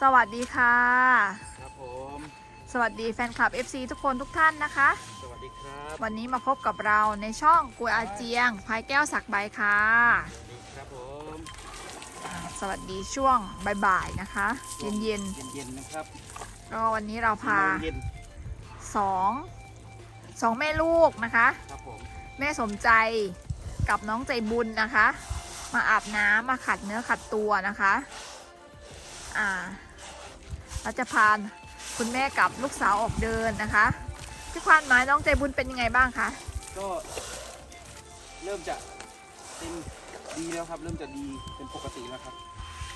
สวัสดีค่ะ ครับผม สวัสดีแฟนคลับ FC ทุกคนทุกท่านนะคะ สวัสดีครับ วันนี้มาพบกับเราในช่องกุยอาเจียงพายแก้วสักใบค่ะ สวัสดีครับผมอ่าสวัสดีช่วงบ่ายๆนะคะ เย็นเย็นๆนะครับๆก็วันนี้เราพาเย็นสองสองแม่ลูกนะคะ ครับผม แม่สมใจกับน้องใจบุญนะคะ มาอาบน้ำมาขัดเนื้อขัดตัวนะคะ อ่า เราจะพาคุณแม่กับลูกสาวออกเดินนะคะพี่ควานหมายน้องใจบุญเป็นยังไงบ้างคะก็เริ่มจะเป็นดีแล้วครับ เริ่มจะดีเป็นปกติแล้วครับ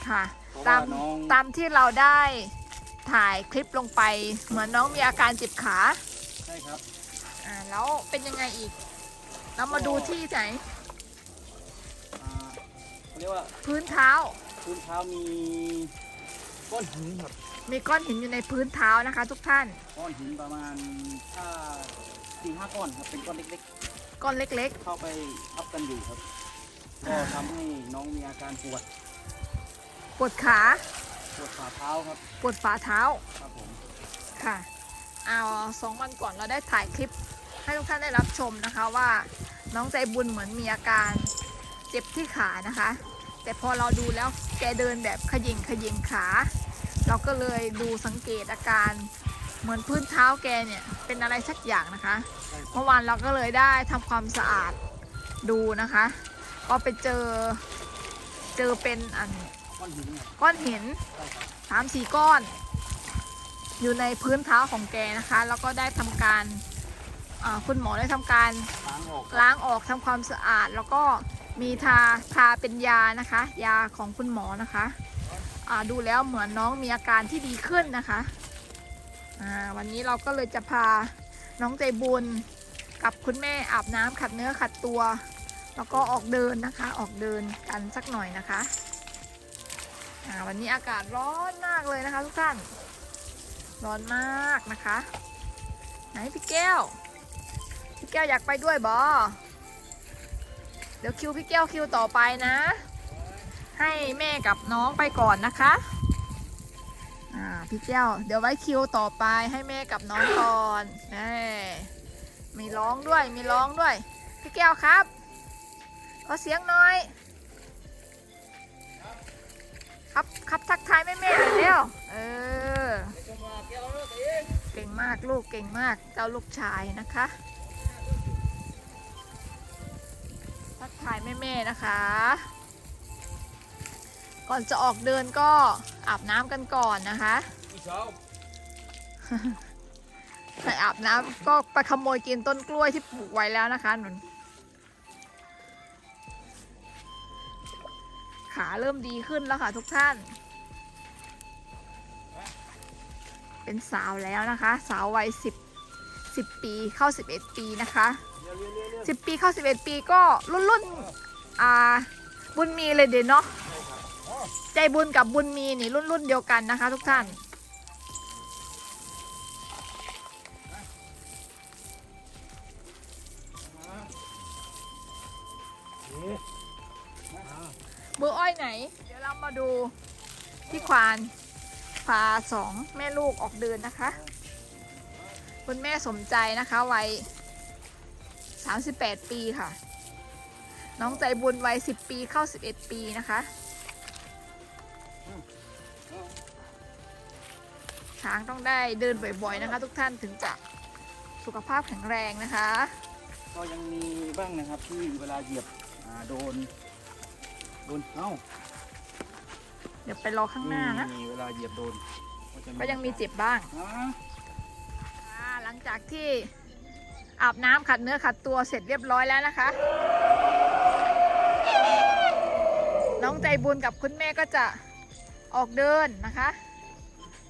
ค่ะเพราะตาว่ามน้องตามที่เราได้ถ่ายคลิปลงไป เหมือนน้องมีอาการเจ็บขาใช่ครับอ่าแล้วเป็นยังไงอีก เรามาดูที่ไหนอ่าเขาเรียกว่าพื้นเท้า พื้นเท้ามี ก้อนหินครับมีก้อนหินอยู่ในพื้นเท้านะคะ ทุกท่าน ก้อนหินประมาณถ้าสี่ห้าก้อนครับเป็นก้อนเล็กก้อนเล็กๆ เข้าไปทับกันอยู่ครับ ก็ทำให้น้องมีอาการปวดๆปวดขา ปวดฝ่าเท้าครับปวดฝ่าเท้า ครับผมค่ะเอาสองวันก่อนเราได้ถ่ายคลิปให้ทุกท่านได้รับชมนะคะว่าน้องใจบุญเหมือนมีอาการเจ็บที่ขานะคะ แต่พอเราดูแล้วแกเดินแบบขยิงขยิงขา เราก็เลยดูสังเกตอาการเหมือนพื้นเท้าแกเนี่ยเป็นอะไรสักอย่างนะคะใช่ครับเมื่อวานเราก็เลยได้ทำความสะอาดดูนะคะ ก็ไปเจอเจอเป็นอันก้อนหินครับก้อนหินใช่ครับสามสี่ก้อน อยู่ในพื้นเท้าของแกนะคะ แล้วก็ได้ทำการอ่าคุณหมอได้ทำการล้างออกล้างออกทำความสะอาด แล้วก็มีทาทาเป็นยานะคะ ยาของคุณหมอนะคะอ่า ดูแล้วเหมือนน้องมีอาการที่ดีขึ้นนะคะวันนี้เราก็เลยจะพาน้องใจบุญกับคุณแม่อาบน้ำขัดเนื้อขัดตัว แล้วก็ออกเดินนะคะ ออกเดินกันสักหน่อยนะคะวันนี้อากาศร้อนมากเลยนะคะทุกท่าน ร้อนมากนะคะ ไหนพี่แก้ว พี่แก้วอยากไปด้วยบอเดี๋ยวคิวพี่แก้วคิวต่อไปนะ ให้แม่กับน้องไปก่อนนะคะอ่าพี่แก้วเดี๋ยวไว้คิวต่อไปให้แม่กับน้องก่อนเอ้ยมีร้องด้วยมีร้องด้วย พี่แก้วครับขอเสียงหน่อย ครับครับทักทายแม่แม่ๆหน่อยเร็วเออเก่งมากลูกเก่งมากเจ้าลูกชายนะคะทักทายแม่ๆนะคะ ก่อนจะออกเดินก็อาบน้ำกันก่อนนะคะพี่เช้าใส่อาบน้ำก็ไปขโมยกินต้นกล้วยที่ปลูกไว้แล้วนะคะหนุนขาเริ่มดีขึ้นแล้วค่ะทุกท่าน เป็นสาวแล้วนะคะ สาววัยสิบสิบปีเข้าสิบเอ็ดปีนะคะสิบปีเข้าสิบเอ็ดปีก็รุ่นรุ่นอ่าบุญมีเลยเด่นเนาะ ใจบุญกับบุญมีนี่รุ่นรุ่นเดียวกันนะคะ ทุกท่านเบอร์อ้อยไหน เดี๋ยวเรามาดูพี่ควานพาสองแม่ลูกออกเดินนะคะ คุณแม่สมใจนะคะวัย38 ปีค่ะ น้องใจบุญวัย 10 ปีเข้า 11 ปีนะคะ ช้างต้องได้เดินบ่อยๆนะคะ ทุกท่านถึงจะสุขภาพแข็งแรงนะคะ ก็ยังมีบ้างนะครับที่เวลาเหยียบอ่าโดน โดนเอ้าเดี๋ยวไปรอข้างหน้านะมีเวลาเหยียบโดนจะก็ยังมีเจ็บบ้างอ่าค่ะหลังจากที่อาบน้ำขัดเนื้อขัดตัวเสร็จเรียบร้อยแล้วนะคะ น้องใจบุญกับคุณแม่ก็จะออกเดินนะคะ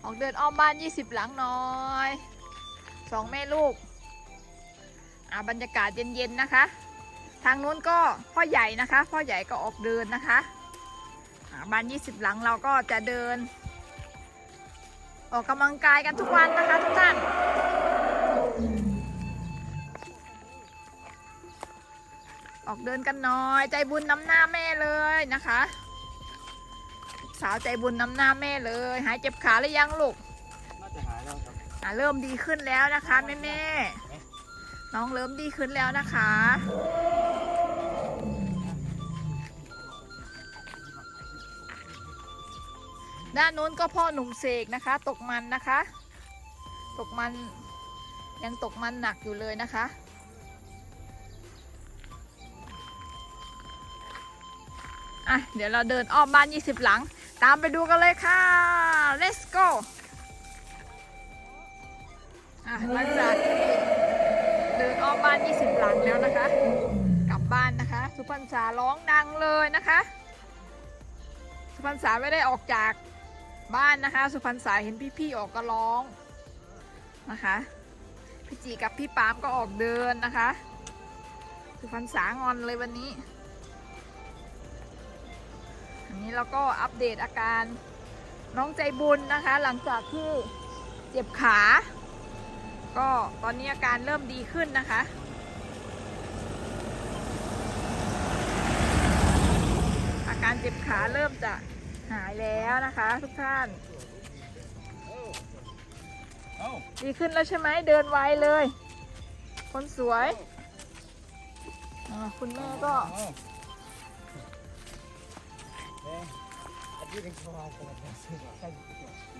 ออกเดินอ้อมบ้าน 20 หลังน้อยสองแม่ลูกอ่าบรรยากาศเย็นๆนะคะ ทางนู้นก็พ่อใหญ่นะคะ พ่อใหญ่ก็ออกเดินนะคะอ่าบ้าน 20 หลังเราก็จะเดิน ออกกำลังกายกันทุกวันนะคะทุกท่านออกเดินกันน่อย ใจบุญน้ำหน้าแม่เลยนะคะ สาวใจบุญนำหน้าแม่เลย หายเจ็บขาหรือยังลูกน่าจะหายแล้วครับอะเริ่มดีขึ้นแล้วนะคะแม่แม่ๆน้องเริ่มดีขึ้นแล้วนะคะ ด้านนู้นก็พ่อหนุ่มเสกนะคะ ตกมันนะคะ ตกมันยังตกมันหนักอยู่เลยนะคะอะเดี๋ยวเราเดินอ้อมบ้าน 20 หลัง ตามไปดูกันเลยค่ะ let's go อะหลังจากที่เดินอ้อมบ้าน 20 หลังแล้วนะคะ กลับบ้านนะคะ สุพรรษาร้องดังเลยนะคะ สุพรรษาไม่ได้ออกจากบ้านนะคะ สุพรรษาเห็นพี่ๆออกก็ร้องนะคะพี่จีกับพี่ปามก็ออกเดินนะคะ สุพรรษางอนเลยวันนี้ อันนี้เราก็อัปเดตอาการน้องใจบุญนะคะ หลังจากที่เจ็บขา ก็ตอนนี้อาการเริ่มดีขึ้นนะคะอาการเจ็บขาเริ่มจะหายแล้วนะคะ ทุกท่าน ดีขึ้นแล้วใช่ไหมเดินไวเลย คนสวย คุณแม่ก็ เอ้าอันนี้เป็นความของผมใช่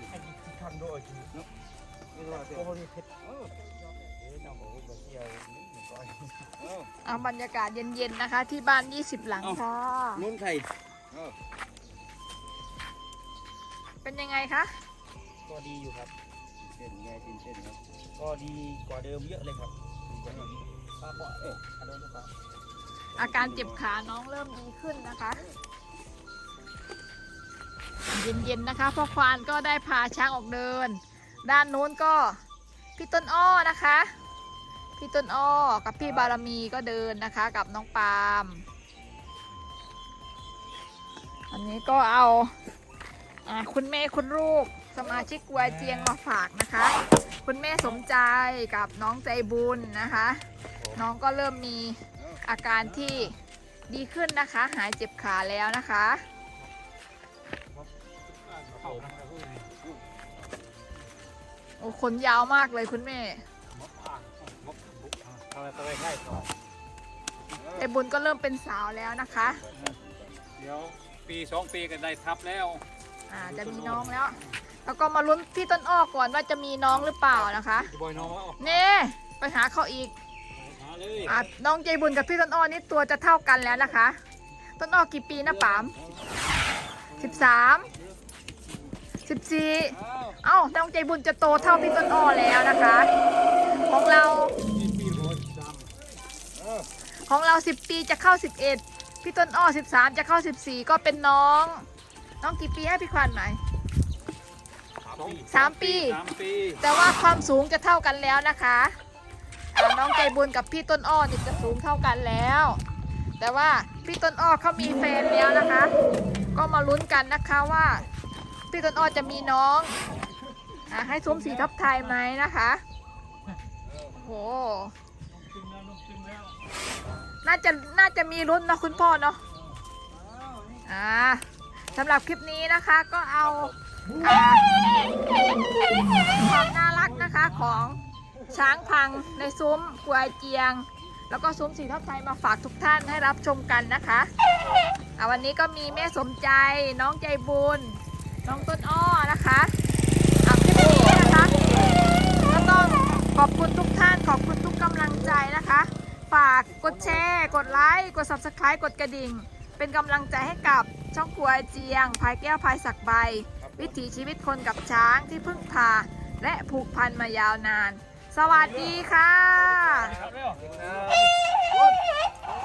ไอ้ที่ทำโดยจริงไม่รอดเสียโอ้ยเพชรเอ้าเอ๊ะน้องบอกว่าเที่ยวนี่มันก็เอ้าเอาบรรยากาศเย็นๆนะคะ ที่บ้าน 20 หลังเอ้าค่ะ นุ่นใครเอ้าเป็นยังไงคะ ก็ดีอยู่ครับเต้นไงตื่นเต้นครับ ก็ดีกว่าเดิมเยอะเลยครับป้าบอกเอ๊ะอันนั้นก็อาการเจ็บขาน้องเริ่มดีขึ้นนะคะ เย็นๆนะคะพ่อควานก็ได้พาช้างออกเดิน ด้านนู้นก็พี่ต้นอ้อนะคะ พี่ต้นอ้อกับพี่บารมีก็เดินนะคะกับน้องปาล์มอันนี้ก็เอาอคุณแม่คุณลูกสมาชิกวัยเจียงมาฝากนะคะ คุณแม่สมใจกับน้องใจบุญนะคะ น้องก็เริ่มมีอาการที่ดีขึ้นนะคะ หายเจ็บขาแล้วนะคะ โอ้ขนยาวมากเลยคุณแม่ทำอะไรไปได้ก่อนใจบุญก็เริ่มเป็นสาวแล้วนะคะ เดี๋ยวปีสองปีก็ได้ทับแล้วอ่าจะมีน้องแล้ว แล้วก็มาลุ้นพี่ต้นอ้อก่อนว่าจะมีน้องหรือเปล่านะคะบอยน้องว่าเน่ไปหาเขาอีกหาเลยอ่าน้องใจบุญกับพี่ต้นอ้อนี่ตัวจะเท่ากันแล้วนะคะ ต้นอ้อกี่ปีนะปามสิบสาม สิบสี่เอ้าเอ้าน้องใจบุญจะโตเท่าพี่ต้นอ้อแล้วนะคะ ของเรานี่ปีร้อยดของเรา10ปีจะเข้า11พี่ต้นอ้อ13จะเข้า14ก็เป็นน้อง น้องกี่ปีให้พี่ควันไหมำสามปีสามปี แต่ว่าความสูงจะเท่ากันแล้วนะคะอ่าน้องใจบุญกับพี่ต้นอ้อนี่จะสูงเท่ากันแล้ว แต่ว่าพี่ต้นอ้อเขามีแฟนแล้วนะคะ ก็มาลุ้นกันนะคะว่า พี่ต้นอ้อจะมีน้องอาให้สวมสีทับไทยไหมนะคะโหน่าจะน่าจะมีลุ้นเนอะคุณพ่อเนาะอ่าสำหรับคลิปนี้นะคะก็เอาความน่ารักนะคะของช้างพังในซุ้มกวยเจียง แล้วก็ซุ้มสีทับไทยมาฝากทุกท่านให้รับชมกันนะคะอ่าวันนี้ก็มีแม่สมใจน้องใจบุญ น้องต้นอ้อนะคะอ่าคลิปนี้นะคะ ก็ต้องขอบคุณทุกท่านขอบคุณทุกกำลังใจนะคะ ฝากกดแชร์ กดไลค์ กด subscribe กดกระดิ่ง เป็นกำลังใจให้กับช่องครัวเจียงพายแก้วพายสักใบ วิถีชีวิตคนกับช้างที่พึ่งพา และผูกพันมายาวนาน สวัสดีค่ะครับเร็ว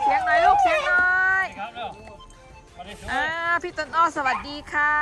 เสียงหน่อยลูกเสียงหน่อย ครับเร็วมาได้สวย อ่าพี่ต้นอ้อสวัสดีค่ะ